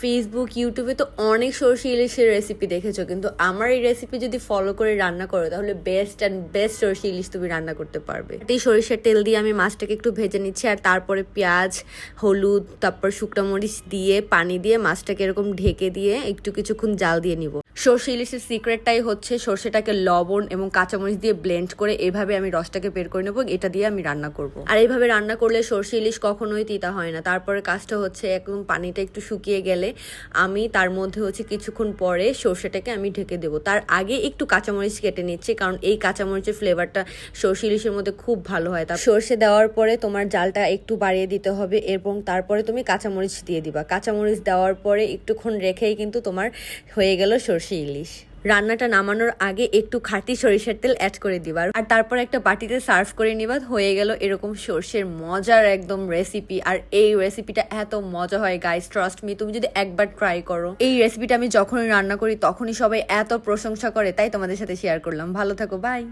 Facebook ইউটিউবে তো অনেক সরষে ইলিশের রেসিপি দেখেছ, কিন্তু আমার এই রেসিপি যদি ফলো করে রান্না করো, তাহলে বেস্ট অ্যান্ড বেস্ট সরষে ইলিশ তুমি রান্না করতে পারবে। এই সরিষার তেল দিয়ে আমি মাছটাকে একটু ভেজে নিচ্ছি, আর তারপরে পেঁয়াজ, হলুদ, তারপর শুকনো মরিচ দিয়ে, পানি দিয়ে মাছটাকে এরকম ঢেকে দিয়ে একটু কিছুক্ষণ জাল দিয়ে নিব। সর্ষে ইলিশের সিক্রেটটাই হচ্ছে সর্ষেটাকে লবণ এবং কাঁচামরিচ দিয়ে ব্লেন্ড করে এভাবে আমি রসটাকে বের করে নেব, এটা দিয়ে আমি রান্না করব। আর এইভাবে রান্না করলে সর্ষে ইলিশ কখনোই তিতা হয় না। তারপরে কাজটা হচ্ছে একদম পানিটা একটু শুকিয়ে গেলে আমি তার মধ্যে হচ্ছে কিছুক্ষণ পরে সর্ষেটাকে আমি ঢেকে দেবো। তার আগে একটু কাঁচামরিচ কেটে নিচ্ছি, কারণ এই কাঁচামরিচের ফ্লেভারটা সর্ষে ইলিশের মধ্যে খুব ভালো হয়। তার সর্ষে দেওয়ার পরে তোমার জালটা একটু বাড়িয়ে দিতে হবে, এবং তারপরে তুমি কাঁচামরিচ দিয়ে দিবা। কাঁচামরিচ দেওয়ার পরে একটুক্ষণ রেখেই কিন্তু তোমার হয়ে গেল সর্ষে ইলিশ। রান্নাটা নামানোর আগে একটু খাঁটি সরিষার তেল অ্যাড করে দিবার আর তারপর একটা বাটিতে সার্ভ করে নিবার হয়ে গেল এরকম সর্ষের মজার একদম রেসিপি আর এই রেসিপিটা এত মজা হয় গাইস ট্রাস্ট মি তুমি যদি একবার ট্রাই করো, এই রেসিপিটা আমি যখনই রান্না করি, তখনই সবাই এত প্রশংসা করে, তাই তোমাদের সাথে শেয়ার করলাম। ভালো থাকো বাই